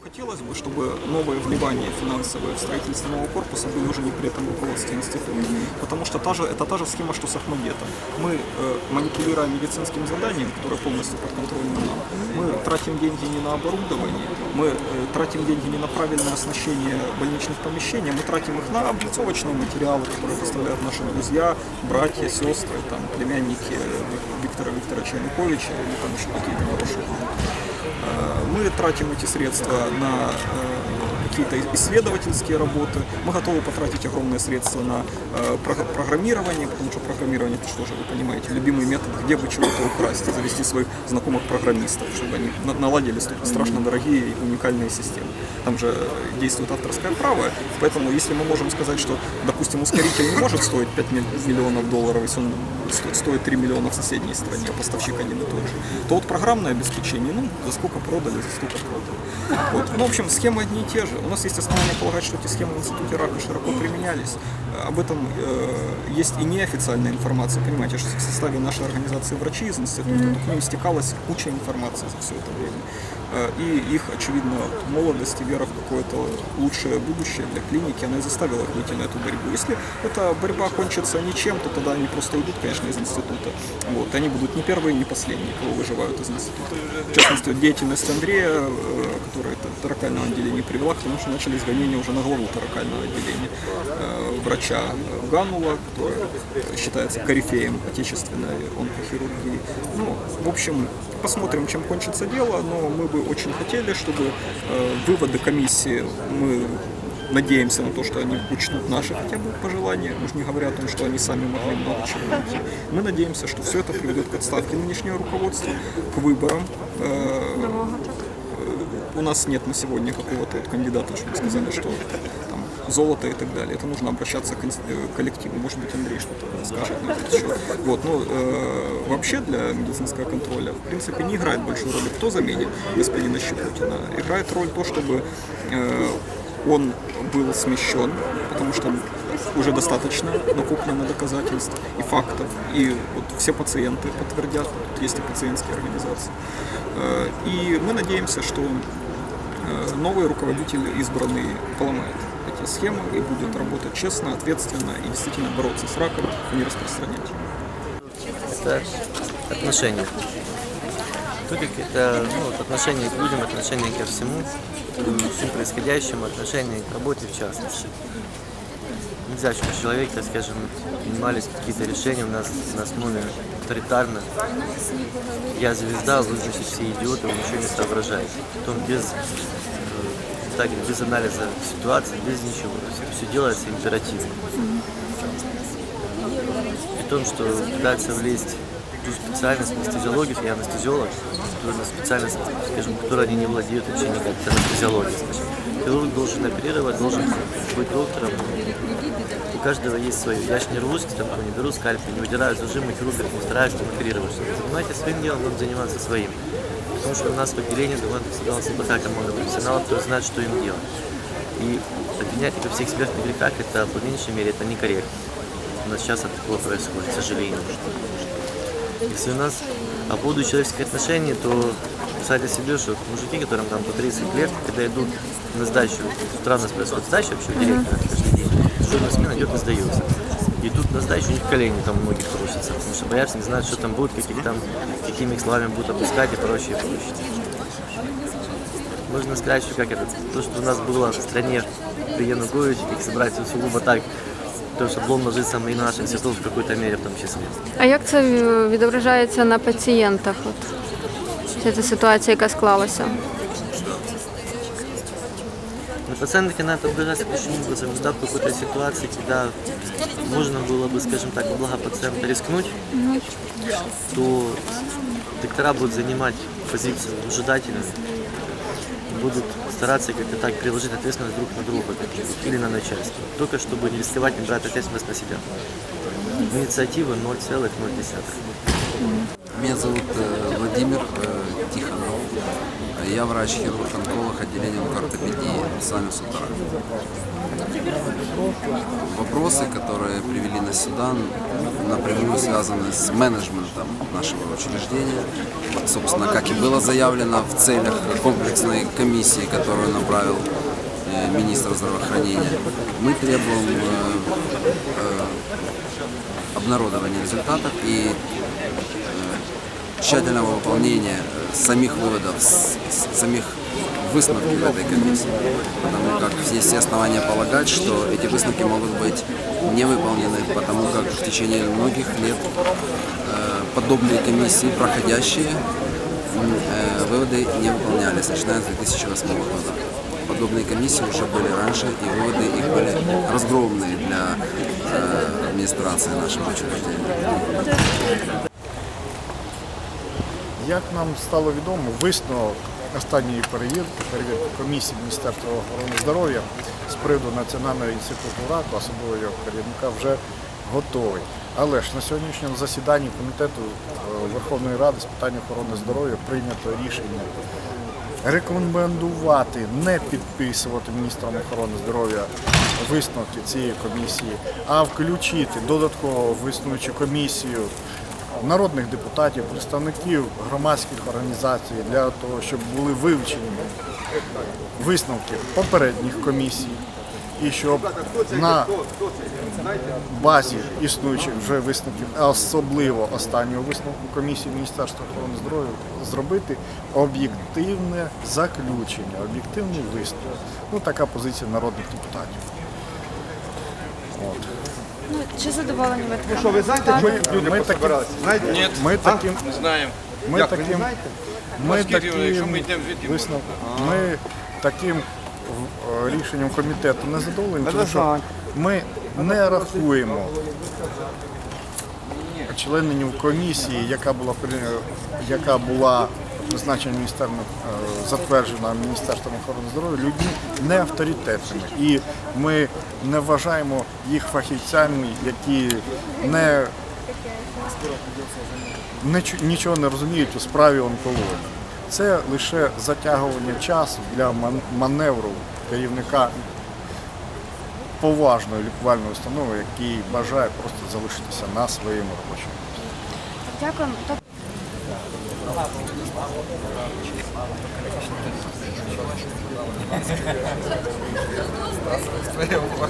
Хотелось бы, чтобы новые вливания финансовые в строительство нового корпуса были уже не при этом руководстве института. Потому что та же, это та же схема, что с Ахмадетом. Мы, э, манипулируя медицинским заданием, которое полностью подконтрольно нам, мы тратим деньги не на оборудование, мы э, тратим деньги не на правильное оснащение больничных помещений, мы тратим их на облицовочные материалы, которые поставляют наши друзья, братья, сестры, там, племянники э, Виктора Викторовича Януковича или там еще какие-то хорошие. Э, Мы тратим эти средства на э, какие-то исследовательские работы. Мы готовы потратить огромные средства на э, про- программирование, потому что программирование, это что же вы понимаете, любимый метод, где бы чего-то украсть, завести своих знакомых программистов, чтобы они на- наладили страшно дорогие и уникальные системы. Там же действует авторское право, поэтому если мы можем сказать, что, допустим, ускоритель не может стоить 5 миль- миллионов долларов, если он стоит 3 миллиона в соседней стране, а поставщик один и тот же, то вот программное обеспечение, ну, за сколько продали, за столько продали. Вот. Ну, в общем, схемы одни и те же. У нас есть основания полагать, что эти схемы в институте рака широко применялись. Об этом э, есть и неофициальная информация. Понимаете, что в составе нашей организации врачи из института, то к ним стекалась куча информации за все это время. Э, И их, очевидно, молодость и вера в какое-то лучшее будущее для клиники, она и заставила выйти на эту борьбу. Если эта борьба кончится ничем, то тогда они просто уйдут, конечно, из института. Вот. Они будут не первые, не последние, кого выживают из института. В частности, деятельность Андрея, э, которая это таракального отделения привела к тому, что начались гонения уже на главу таракального отделения. Э, Врача Ганула, который считается корифеем отечественной онкохирургии. Ну, в общем, посмотрим, чем кончится дело, но мы бы очень хотели, чтобы э, выводы комиссии мы надеемся на то, что они учтут наши хотя бы пожелания, уж не говоря о том, что они сами могли много чего найти. Мы надеемся, что все это приведет к отставке нынешнего руководства, к выборам. Э, у нас нет на сегодня какого-то вот кандидата, чтобы сказали, что там золото и так далее. Это нужно обращаться к э, коллективу. Может быть, Андрей что-то скажет на этот счет. Вот, но э, вообще для медицинского контроля, в принципе, не играет большой роли, кто заменит господина Щепутина. Играет роль то, чтобы э, он был смещен, потому что уже достаточно накоплено доказательств и фактов, и вот все пациенты подтвердят, тут есть и пациентские организации. Э, И мы надеемся, что э, новый руководитель избранный поломает эти схемы и будет работать честно, ответственно и действительно бороться с раком, а не распространять. это отношения. Тупик – это ну, отношение к людям, отношение ко всему, к всему происходящему, отношение к работе в частности. Нельзя, чтобы человек, так скажем, принимались какие-то решения у нас на основе авторитарно. Я звезда, вы значит все идиоты, вы ничего не соображаете. Потом без, э, так, без анализа ситуации, без ничего. Все делается императивно. При том, что пытаются влезть специальность анестезиологии, я анестезиолог, которая специальность, скажем, которой они не владеют вообще никак, это анестезиология, скажем. Хирург должен оперировать, должен быть доктором. У каждого есть свое. Я ж не рвусь, там, не беру скальпель, не выдираю зажимы, хирургов не стараюсь там оперировать. Занимайтесь своим делом, будем заниматься своим. Потому что у нас в отделении довольно собралась неплохая команда профессионалов, которые знают, что им делать. И обвинять их во всех смертных грехах, это по меньшей мере, это некорректно. У нас сейчас от такого происходит, к сожалению. Если у нас по поводу человеческих отношений, то представьте себе, что мужики, которым там по 30 лет, когда идут на сдачу, с утра у нас происходит сдача вообще у директора каждый день, дежурная смена идет и сдается. Идут на сдачу, у них колени там многих трусятся, потому что боятся, не знают, что там будет, каких там, какими словами будут опускать и прочее, прочее. Можно сказать, что как это, то, что у нас было в стране при Януковиче, как собрать сугубо так, то, что шаблон ложится и на наш институт в какой-то мере в том числе. А як це е, відображається на пацієнтах? От вся ця ситуація, яка склалася? На пациентке надо отбираться очень образом, да, в какой-то ситуации, когда можно было бы, скажем так, во благо пациента рискнуть, то доктора будут занимать позицию выжидательную, будут стараться как-то так переложить ответственность друг на друга или на начальство, только чтобы не рисковать, не брать ответственность на себя. Инициатива 0,0. Меня зовут э, Владимир э, Тихонов. Я врач-хирург-онколог отделения онкоортопедии с вами с утра. Вопросы, которые привели нас сюда, напрямую связаны с менеджментом нашего учреждения. Собственно, как и было заявлено в целях комплексной комиссии, которую направил э, министр здравоохранения, мы требуем э, э, обнародования результатов и тщательного выполнения э, самих выводов, самих высновки в этой комиссии. Потому как есть все основания полагать, что эти высновки могут быть не выполнены, потому как в течение многих лет э, подобные комиссии, проходящие, э, выводы не выполнялись, начиная с 2008 года. Подобные комиссии уже были раньше, и выводы их были разгромные для администрации нашего учреждения. Як нам стало відомо, висновок останньої перевірки, перевірки комісії Міністерства охорони здоров'я з приводу Національного інституту раку, особливо його керівника, вже готовий. Але ж на сьогоднішньому засіданні комітету е, Верховної Ради з питань охорони здоров'я прийнято рішення рекомендувати не підписувати міністром охорони здоров'я висновки цієї комісії, а включити додатково в комісію народних депутатів, представників громадських організацій для того, щоб були вивчені висновки попередніх комісій, і щоб на базі існуючих вже висновків, особливо останнього висновку комісії Міністерства охорони здоров'я, зробити об'єктивне заключення, об'єктивний висновок. Ну, така позиція народних депутатів. От. Ну, чи задоволені ви таким? Що ви знаєте, Ми, що люди ми таким, пособиралися? Знаєте? Ні, ми таким, знаємо. ми Як, ви не таким, знаєте? ми Оскільки, якщо ми йдемо звідти, висновком, ми таким е, рішенням комітету не задоволені, тому що ми не рахуємо членів комісії, яка була при- яка була призначена міністерством, е, затверджена Міністерством охорони здоров'я, людьми не авторитетними. І ми не вважаємо їх фахівцями, які не нічого не розуміють у справі онкології. Це лише затягування часу для ман- маневру керівника поважної лікувальної установи, який бажає просто залишитися на своєму робочому. Дякуємо.